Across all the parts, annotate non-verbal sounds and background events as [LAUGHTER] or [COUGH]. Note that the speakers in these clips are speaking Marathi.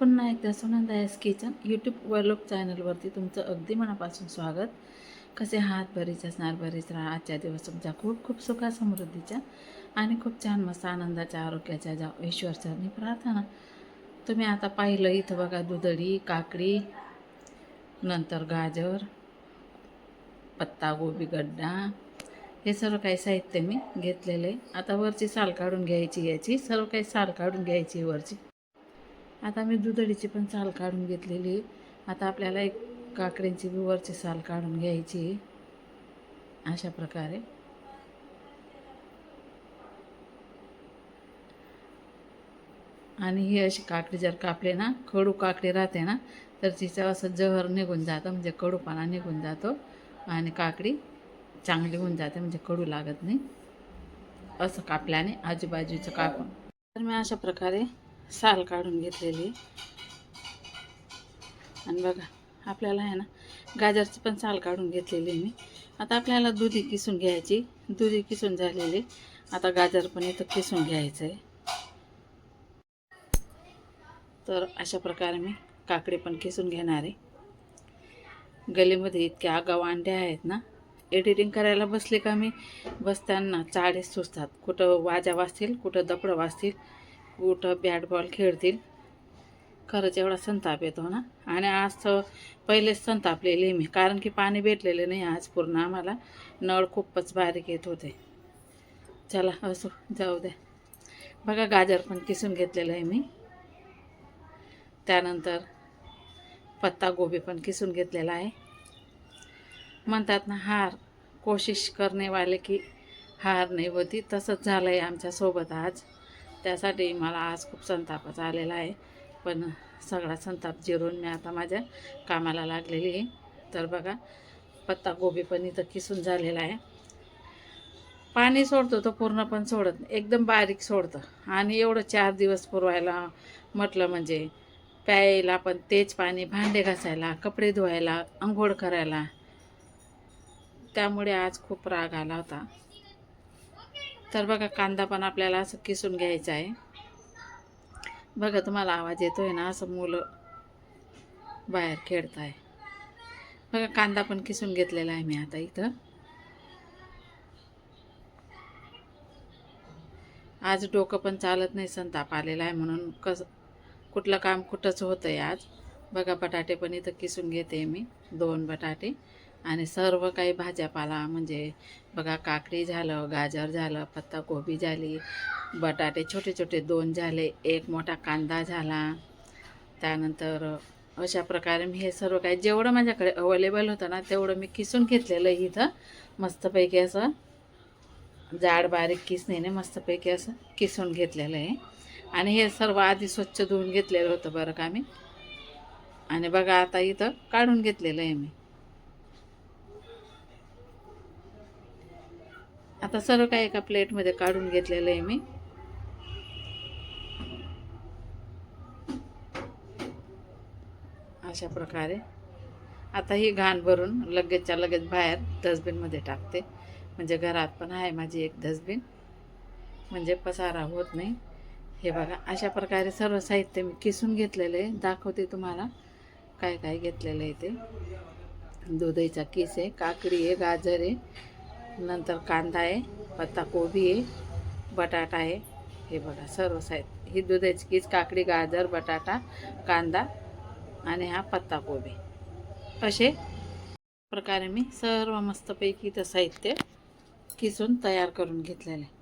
पुन्हा एकदा सुनंदा एस किचन यूट्यूब वरलोक चॅनलवरती तुमचं अगदी मनापासून स्वागत. कसे हात बरेच असणार बरेच राहा. आजच्या दिवस तुमच्या खूप खूप सुखा समृद्धीच्या आणि खूप छान मस्त आनंदाच्या आरोग्याच्या जा ईश्वरचरणी प्रार्थना. तुम्ही आता पाहिलं इथं बघा दुधडी काकडी नंतर गाजर पत्तागोबी गड्डा. हे सर्व काही साहित्य मी घेतलेलं आहे. आता वरची साल काढून घ्यायची याची सर्व काही साल काढून घ्यायची वरची. आता मी दुधडीची पण साल काढून घेतलेली. आता आपल्याला एक काकडींची विवरची वरची साल काढून घ्यायची. अशा प्रकारे. आणि ही अशी काकडी जर कापली ना कडू काकडी राहते ना तर तिचं असं जहर निघून जातं म्हणजे कडूपणा निघून जातो. आणि काकडी चांगली होऊन जाते म्हणजे कडू लागत नाही. असं कापल्याने आजूबाजूचं कापून. तर मी अशा प्रकारे साल काढून घेतलेली. आणि बघा आपल्याला आहे ना गाजरची पण साल काढून घेतलेली मी. आता आपल्याला दुधी किसून घ्यायची. दुधी किसून झालेली. आता गाजर पण इथं किसून घ्यायचं आहे तर अशा प्रकारे मी काकडी पण किसून घेणार आहे. गलीमध्ये इतके आगाव अंडे आहेत ना. एडिटिंग करायला बसले का मी? बसताना चाळे सुचतात कुठं वाजा वाजतील कुठं दपडं वाजतील. कुठं बॅट बॉल खेळतील. खरंच एवढा संताप येतो ना. आणि आज तर पहिलेच संतापलेली मी कारण की पाणी भेटलेले नाही आज पूर्ण आम्हाला. नळ खूपच बारीक येत होते. चला असो जाऊ द्या. बघा गाजर पण किसून घेतलेलं आहे मी. त्यानंतर पत्ता गोबी पण किसून घेतलेला आहे. म्हणतात ना हार कोशिश करणेवाले की हार नाही होती. तसंच झालं आहे आमच्यासोबत आज. त्यासाठी मला आज खूप संतापच आलेला आहे. पण सगळा संताप जिरून मी आता माझ्या कामाला लागलेली आहे. तर बघा पत्ता गोबी पण इथं किसून झालेला आहे. पाणी सोडतो तो पूर्ण पण सोडत एकदम बारीक सोडतं. आणि एवढं चार दिवस पुरवायला म्हटलं म्हणजे प्यायला पण तेच पाणी भांडे घासायला कपडे धुवायला आंघोळ करायला. त्यामुळे आज खूप राग आला होता. तर बघा कांदा पण आपल्याला असं किसून घ्यायचा आहे. बघा तुम्हाला आवाज येतो आहे ना असं मुलं बाहेर खेळत आहे बघा कांदा पण किसून घेतलेला आहे मी आता इथं. आज डोकं पण चालत नाही संताप आलेला आहे म्हणून कसं कुठलं काम कुठंच होतं आहे आज. बघा बटाटे पण इथं किसून घेते मी दोन बटाटे. आणि सर्व काही भाज्यापाला म्हणजे बघा काकडी झालं गाजर झालं पत्ताकोबी झाली बटाटे छोटे छोटे दोन झाले एक मोठा कांदा झाला. त्यानंतर अशा प्रकारे मी हे सर्व काही जेवढं माझ्याकडे अवेलेबल होतं ना तेवढं मी किसून घेतलेलं आहे इथं. मस्तपैकी असं जाड बारीक किसणीने मस्तपैकी असं किसून घेतलेलं आहे. आणि हे सर्व आधी स्वच्छ धुवून घेतलेलं होतं बरं का मी. आणि बघा आता इथं काढून घेतलेलं आहे मी. आता सर्व काही एका प्लेटमध्ये काढून घेतलेलं आहे मी. अशा प्रकारे. आता ही घाण भरून लगेचच्या लगेच बाहेर डस्टबिनमध्ये टाकते. म्हणजे घरात पण आहे माझी एक डस्टबिन म्हणजे पसारा होत नाही. हे बघा अशा प्रकारे सर्व साहित्य मी किसून घेतलेलं आहे. दाखवते तुम्हाला काय काय घेतलेलं आहे ते. दुधईचा किस आहे काकडी आहे गाजर आहे नंतर कांदा आहे पत्ताकोबी आहे बटाटा आहे. हे बघा सर्व साहित्य ही दुधाची कीच काकडी गाजर बटाटा कांदा आणि हा पत्ताकोबी असे प्रकारे मी सर्व मस्तपैकी इथं साहित्य किसून तयार करून घेतलेलं आहे.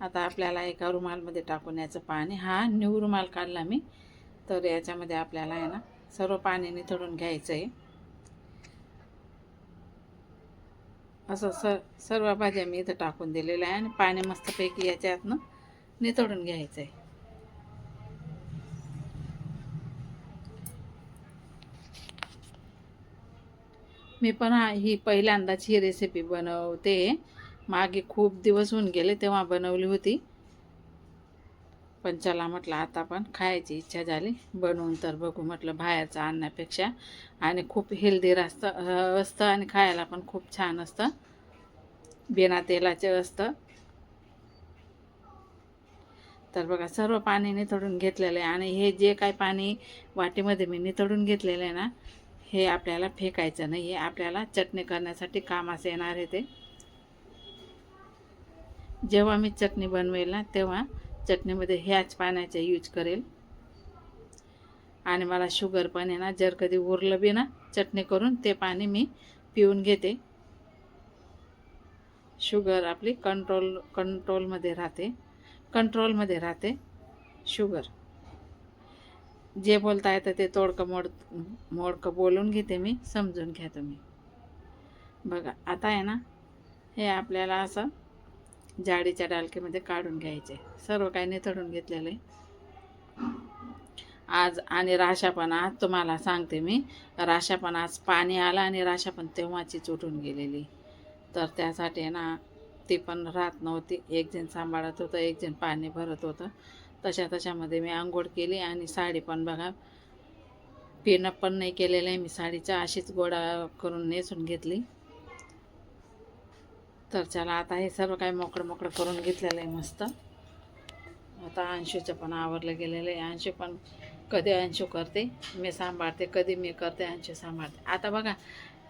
आता आपल्याला एका रुमालमध्ये टाकून याचं पाणी हा न्यू रुमाल काढला मी तर याच्यामध्ये आपल्याला आहे ना सर्व पाणी निथळून घ्यायचं आहे. असं स सर्व भाज्या मी इथं टाकून दिलेल्या आहे आणि पाणी मस्तपैकी याच्यातनं नितळून घ्यायचं आहे मी पण ही पहिल्यांदाच ही रेसिपी बनवते. मागे खूप दिवस होऊन गेले तेव्हा बनवली होती. पण चला म्हटलं आता पण खायची इच्छा झाली. बनवून तर बघू म्हटलं बाहेरचं आणण्यापेक्षा. आणि खूप हेल्दी असतं असतं आणि खायला पण खूप छान असतं. बिना तेलाचं असतं. तर बघा सर्व पाणी नितळून घेतलेलं आहे. आणि हे जे काय पाणी वाटीमध्ये मी नितळून घेतलेलं आहे ना हे आपल्याला फेकायचं नाही. हे आपल्याला चटणी करण्यासाठी कामास येणार आहे ते. जेव्हा मी चटणी बनवेल ना तेव्हा चटणीमध्ये ह्याच पाण्याचा यूज करेल. आणि मला शुगर पण आहे ना जर कधी उरलं बी ना चटणी करून ते पाणी मी पिऊन घेते. शुगर आपली कंट्रोल कंट्रोलमध्ये राहते. कंट्रोलमध्ये राहते शुगर जे बोलता येतं ते तोडकं मोड मोडकं बोलून घेते मी समजून घ्या तुम्ही. बघा आता आहे ना हे आपल्याला असं जाडीच्या डालकीमध्ये काढून घ्यायचे. सर्व काही निथळून घेतलेलं. आहे आज आणि राशा पण आज तुम्हाला सांगते मी. राशा पण आज पाणी आलं आणि राशा पण तेव्हाचीच उठून गेलेली. तर त्यासाठी ना ती पण राहत नव्हती. एक जण सांभाळत होतं एक जण पाणी भरत होतं. तशा तशामध्ये मी आंघोळ केली आणि साडी पण बघा पिणं पण नाही केलेलं आहे. मी साडीच्या अशीच गोळा करून नेसून घेतली. तर चला आता हे सर्व काही मोकळं मोकळं करून घेतलेलं आहे मस्त. आता अंशूचं पण आवरलं गेलेलं आहे. अंशू पण कधी अंशू करते मी सांभाळते. कधी मी करते अंशू सांभाळते. आता बघा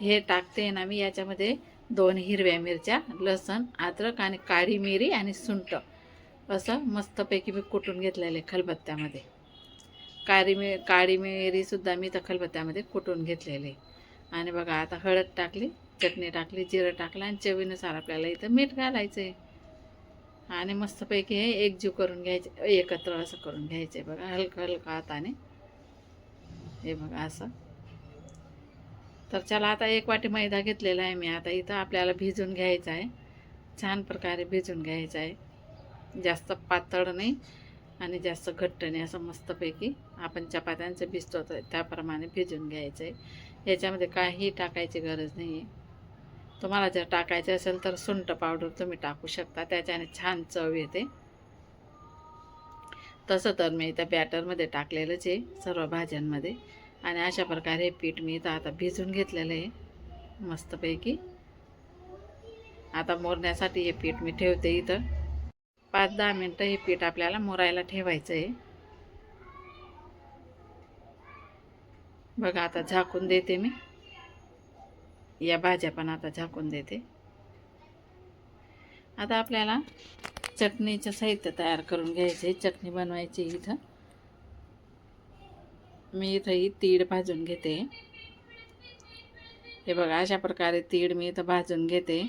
हे टाकते ना मी याच्यामध्ये दोन हिरव्या मिरच्या लसण अद्रक आणि काळी मिरी आणि सुंठ असं मस्तपैकी मी कुटून घेतलेलं आहे खलबत्त्यामध्ये. काळी मि काळी मिरीसुद्धा मी तर खलबत्त्यामध्ये कुटून घेतलेले आणि बघा आता हळद टाकली. चटणी टाकली जिरं टाकलं आणि चवीनुसार आपल्याला इथं मीठ घालायचं आहे आणि मस्तपैकी हे एकजीव करून घ्यायचे एकत्र असं करून घ्यायचे बघा हलकं हलकं हाताने. हे बघा असं. तर चला आता एक वाटी मैदा घेतलेला आहे मी आता इथं आपल्याला भिजून घ्यायचं आहे. छान प्रकारे भिजून घ्यायचं आहे. जास्त पातळ नाही आणि जास्त घट्ट नाही असं मस्तपैकी आपण चपात्यांचं भिजतो तर त्याप्रमाणे भिजून घ्यायचं आहे याच्यामध्ये काही टाकायची गरज नाही आहे तुम्हाला जर टाकायचं असेल तर सुंठ पावडर तुम्ही टाकू शकता. त्याच्याने छान चव येते. तसं तर मी त्या बॅटरमध्ये टाकलेलंच आहे सर्व भाज्यांमध्ये. आणि अशा प्रकारे हे पीठ मी इथं आता भिजून घेतलेलं आहे मस्तपैकी. आता मोरण्यासाठी हे पीठ मी ठेवते इथं. पाच दहा मिनटं हे पीठ आपल्याला मोरायला ठेवायचं आहे. बघा आता झाकून देते मी. या भाज्या पण आता झाकून देते. आता आपल्याला चटणीचं साहित्य तयार करून घ्यायचे. चटणी बनवायची इथं. मी इथं ही तीळ भाजून घेते. हे बघा अशा प्रकारे तीळ मी इथं भाजून घेते.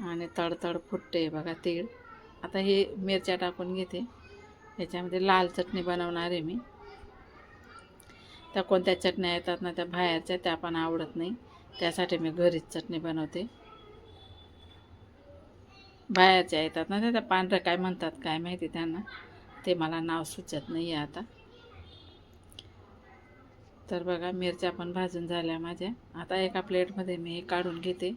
आणि तडतड फुटते बघा तीळ. आता हे मिरच्या टाकून घेते. ह्याच्यामध्ये लाल चटणी बनवणार आहे मी. त्या कोणत्या चटण्या येतात ना त्या बाहेरच्या त्या पण आवडत नाही. त्यासाठी मी घरीच चटणी बनवते. बाहेरच्या येतात ना त्या पांढरं पांढऱ्या काय म्हणतात काय माहिती त्यांना. ते मला नाव सुचत नाही आहे आता. तर बघा मिरच्या पण भाजून झाल्या माझ्या. आता एका प्लेटमध्ये मी काढून घेते.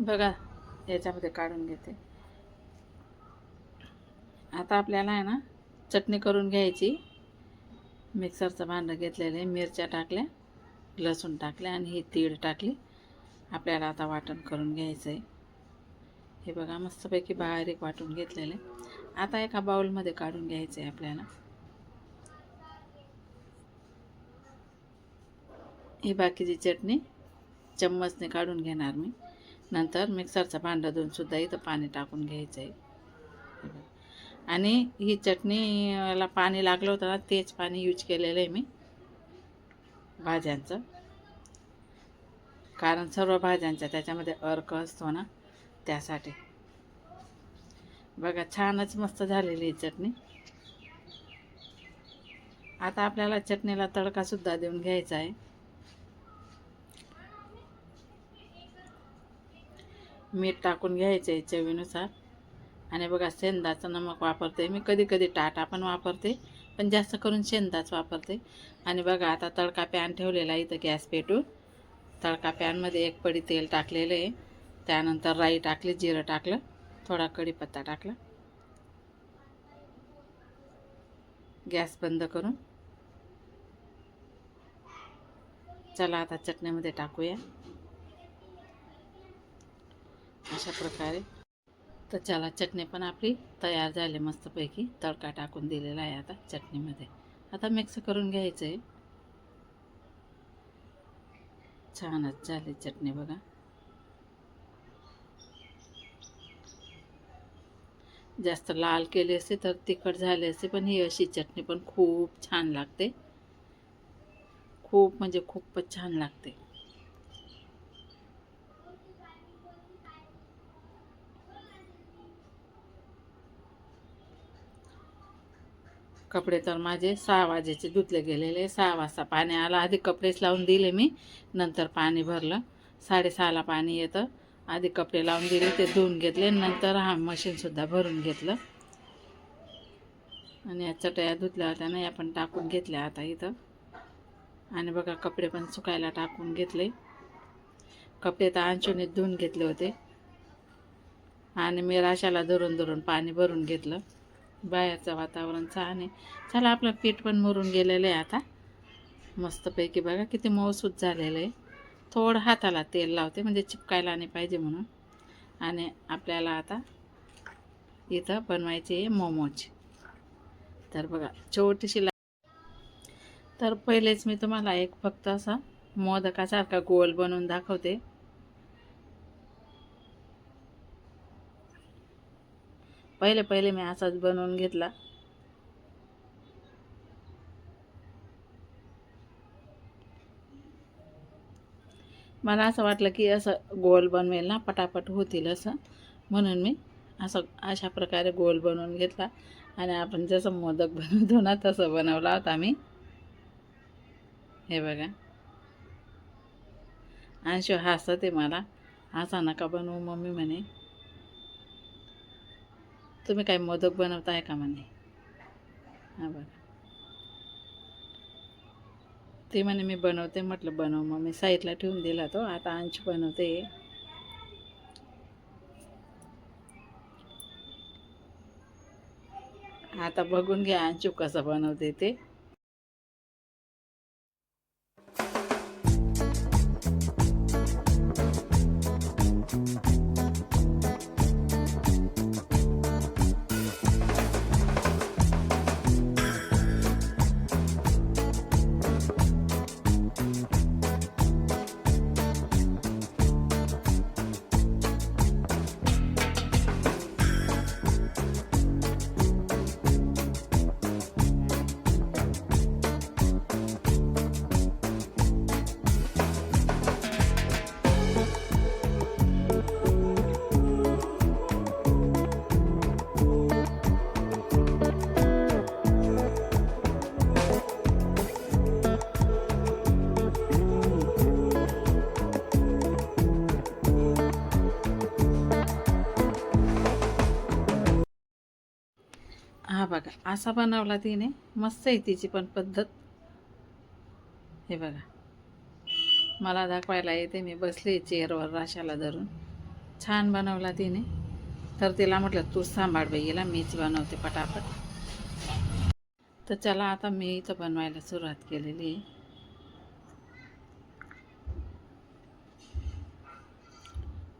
बघा याच्यामध्ये काढून घेते. आता आपल्याला आहे ना चटणी करून घ्यायची. मिक्सरचं भांडं घेतलेलं आहे मिरच्या टाकल्या लसूण टाकल्या आणि ही तीळ टाकली. आपल्याला आता वाटण करून घ्यायचं आहे हे बघा मस्तपैकी बारीक वाटून घेतलेलं आहे. आता एका बाउलमध्ये काढून घ्यायचं आहे आपल्याला. ही बाकीची चटणी चम्मचने काढून घेणार मी. नंतर मिक्सरचं भांडं धुवून सुद्धा इथं पाणी टाकून घ्यायचं आहे आणि ही चटणीला पाणी लागलं होतं ना तेच पाणी यूज केलेलं आहे मी. भाज्यांचं. कारण सर्व भाज्यांचा त्याच्यामध्ये अर्क असतो ना त्यासाठी. बघा छानच मस्त झालेली ही चटणी. आता आपल्याला चटणीला तडकासुद्धा देऊन घ्यायचा आहे. मीठ टाकून घ्यायचं आहे चवीनुसार. आणि बघा शेंदाचं नमक वापरते. मी कधी कधी टाटा पण वापरते पण जास्त करून शेंदाच वापरते. आणि बघा आता तडका पॅन ठेवलेला आहे इथं गॅस पेटून. तडका पॅनमध्ये एक पडी तेल टाकलेलं आहे. त्यानंतर राई टाकली जिरं टाकलं थोडा कढीपत्ता टाकला. गॅस बंद करून. चला आता चटणीमध्ये टाकूया. अशा प्रकारे. तर चला चटणी पण आपली तयार झाली मस्तपैकी. तडका टाकून दिलेला आहे आता चटणीमध्ये. आता मिक्स करून घ्यायचं आहे छानच झाली चटणी बघा. जास्त लाल केली असते तर तिखट झाले असते पण ही अशी चटणी पण खूप छान लागते. खूप म्हणजे खूपच छान लागते. कपडे तर माझे सहा वाजेचे धुतले गेलेले सहा वाजता पाणी आलं. आधी कपडेच लावून दिले मी नंतर पाणी भरलं. साडेसहाला पाणी येतं. आधी कपडे लावून दिले ते धुवून घेतले नंतर हा मशीनसुद्धा भरून घेतलं. आणि या चटया धुतल्या होत्या ना या पण टाकून घेतल्या आता इथं. आणि बघा कपडे पण सुकायला टाकून घेतले. कपडे तर अंशुनीत धुवून घेतले होते. आणि मी राशाला धरून धरून पाणी भरून घेतलं. बाहेरचं वातावरण छान आहे. चला आपलं पीठ पण मुरून गेलेलं आहे आता. मस्तपैकी बघा किती मऊसूत झालेलं आहे. थोडं हाताला तेल लावते म्हणजे चिपकायला नाही पाहिजे म्हणून. आणि आपल्याला आता इथं बनवायचे आहे मोमोज. तर बघा छोटीशी ला तर पहिलेच मी तुम्हाला एक फक्त असा मोदकासारखा गोल बनवून दाखवते. पहिले पहिले मी असाच बनवून घेतला. मला असं वाटलं की असं गोल बनवेल ना पटापट होतील असं. म्हणून मी असं अशा प्रकारे गोल बनवून घेतला. आणि आपण जसं मोदक [LAUGHS] बनवतो ना तसं बनवला होता मी. हे बघा. अंशू हसत आहे मला. असा नका बनवू मम्मी म्हणे. तुम्ही काय मोदक बनवताय का म्हणे? हां बघा. ते म्हणे मी बनवते. म्हटलं बनव मग. मी साईडला ठेवून दिला तो. आता अंश बनवते. आता बघून घ्या अंशू कसं बनवते ते. हा बघा असा बनवला तिने. मस्त आहे तिची पण पद्धत. हे बघा. मला दाखवायला येते मी बसले चेअरवर राशाला धरून. छान बनवला तिने. तर तिला म्हटलं तूच सांभाळ बाई मीच बनवते पटापट. तर चला आता मी इथं बनवायला सुरुवात केलेली आहे.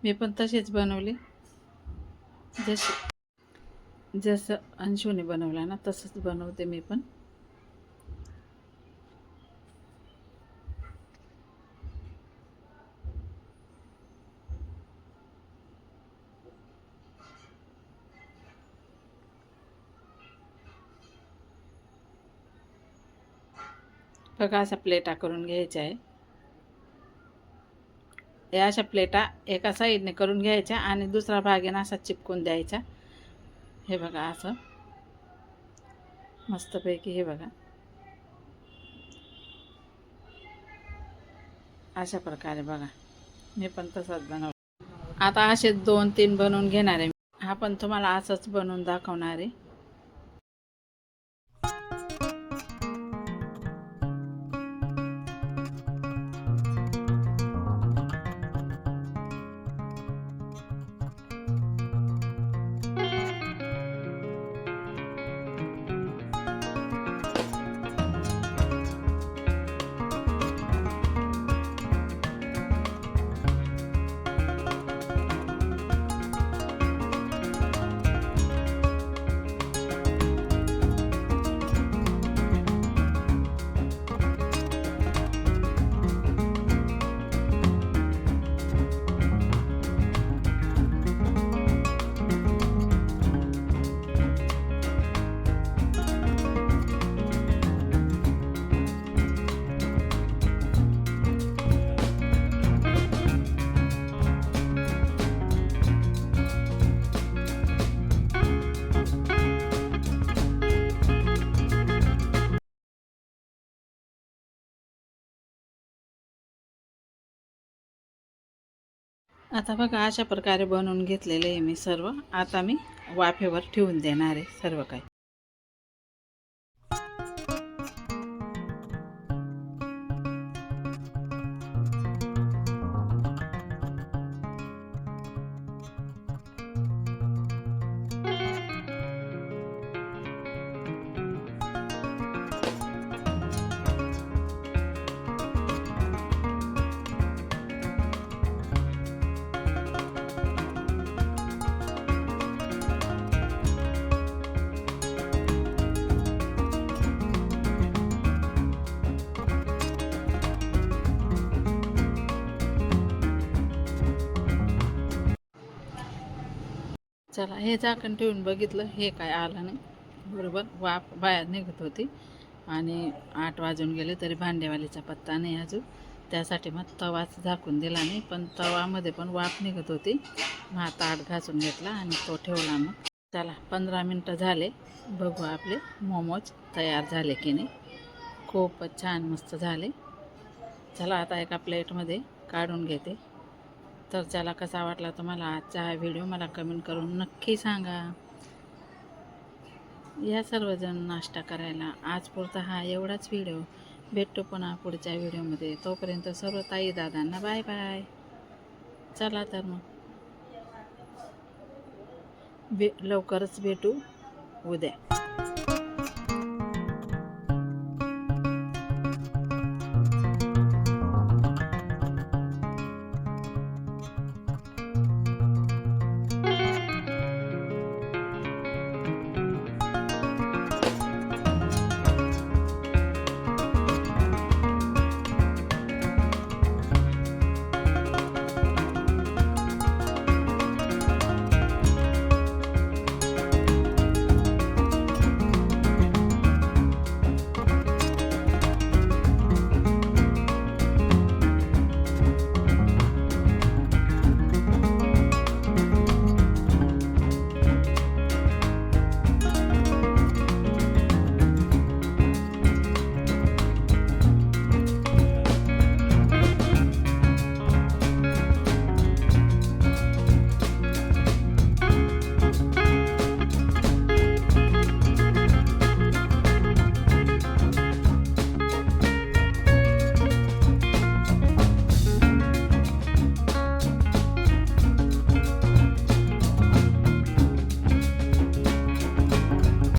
मी पण तसेच बनवले. जसे जसं अंशूने बनवलं ना तसंच बनवते मी पण. बघा अशा प्लेटा करून घ्यायच्या आहे. या अशा प्लेटा एका साईडने करून घ्यायच्या आणि दुसरा भाग असा चिपकून द्यायचा. हे बघा असं. मस्तपैकी हे बघा. अशा प्रकारे बघा. मी पण तसाच बनव आता असे दोन तीन बनवून घेणार आहे हा पण तुम्हाला असंच बनवून दाखवणार आहे. आता बघा अशा प्रकारे बनवून घेतलेले आहे मी सर्व. आता मी वाफेवर ठेवून देणार आहे सर्व काही. चला हे झाकण ठेवून बघितलं हे काय आलं नाही. बरोबर वाफ बाहेर निघत होती. आणि आठ वाजून गेले तरी भांडेवालीचा पत्ता नाही अजून. त्यासाठी मग तवाच झाकून दिला नाही पण तवामध्ये पण वाफ निघत होती. मग आता आठ घासून घेतला आणि तो ठेवला मग. चला पंधरा मिनटं झाले. बघू आपले मोमोज तयार झाले की नाही. खूपच छान मस्त झाले. चला आता एका प्लेटमध्ये काढून घेते. तर चला कसा वाटला तुम्हाला आजचा हा व्हिडिओ मला कमेंट करून नक्की सांगा. या सर्वजण नाश्ता करायला आज पुरता हा एवढाच व्हिडिओ भेटतो पुन्हा पुढच्या व्हिडिओमध्ये तोपर्यंत सर्व ताई दादांना बाय बाय चला तर मग. भे लवकरच भेटू उद्या.